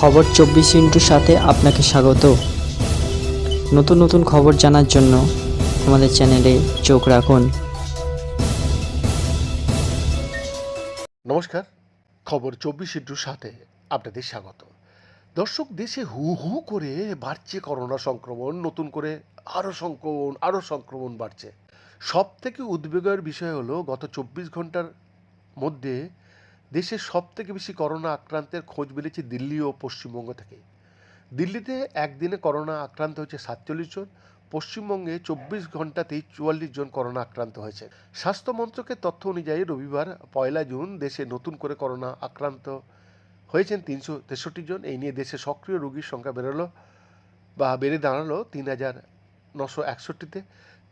খবর চব্বিশ ইন্টুর সাথে আপনাকে স্বাগত। নতুন নতুন খবর জানার জন্য আমাদের চ্যানেলে চোখ রাখুন। নমস্কার, খবর চব্বিশ ইন্টুর সাথে আপনাদের স্বাগত। দর্শক, দেশে হু হু করে বাড়ছে করোনা সংক্রমণ, নতুন করে আরও সংক্রমণ আরও সংক্রমণ বাড়ছে। সব থেকে উদ্বেগের বিষয় হলো, গত চব্বিশ ঘণ্টার মধ্যে দেশের সব থেকে বেশি করোনা আক্রান্তের খোঁজ মিলেছে দিল্লি ও পশ্চিমবঙ্গ থেকে। দিল্লিতে একদিনে করোনা আক্রান্ত হয়েছে সাতচল্লিশ জন, পশ্চিমবঙ্গে চব্বিশ ঘন্টাতেই চুয়াল্লিশ জন করোনা আক্রান্ত হয়েছে। স্বাস্থ্য মন্ত্রকের তথ্য অনুযায়ী রবিবার পয়লা জুন দেশে নতুন করে করোনা আক্রান্ত হয়েছেন তিনশো তেষট্টি জন। এই নিয়ে দেশে সক্রিয় রোগীর সংখ্যা বেরোলো বা বেড়ে দাঁড়াল তিন হাজার নশো একষট্টিতে।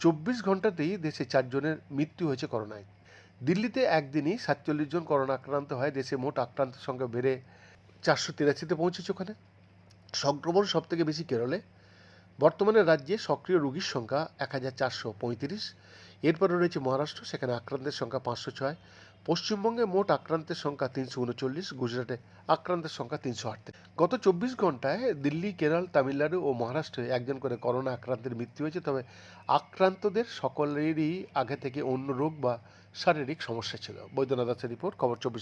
চব্বিশ ঘন্টাতেই দেশে চারজনের মৃত্যু হয়েছে করোনায়। দিল্লিতে একদিনই সাতচল্লিশ জন করোনা আক্রান্ত হয়। দেশে মোট আক্রান্তের সংখ্যা বেড়ে চারশো তিরাশিতে পৌঁছেছে ওখানে। সংক্রমণ সবথেকে বেশি কেরলে। বর্তমানে রাজ্যে সক্রিয় রোগীর সংখ্যা এক হাজার চারশো পঁয়ত্রিশ। এরপরে রয়েছে মহারাষ্ট্র, সেখানে আক্রান্তের সংখ্যা পাঁচশো ছয়। পশ্চিমবঙ্গে মোট আক্রান্তের সংখ্যা তিনশো উনচল্লিশ, গুজরাটে আক্রান্তের সংখ্যা তিনশো আট। গত চব্বিশ ঘন্টায় দিল্লি, কেরল, তামিলনাড়ু ও মহারাষ্ট্রে একজন করে করোনা আক্রান্তের মৃত্যু হয়েছে, তবে আক্রান্তদের সকলেরই আগে থেকে অন্য রোগ বা শারীরিক সমস্যা ছিল। বৈদ্যনাথ দাসের রিপোর্ট, খবর চব্বিশ।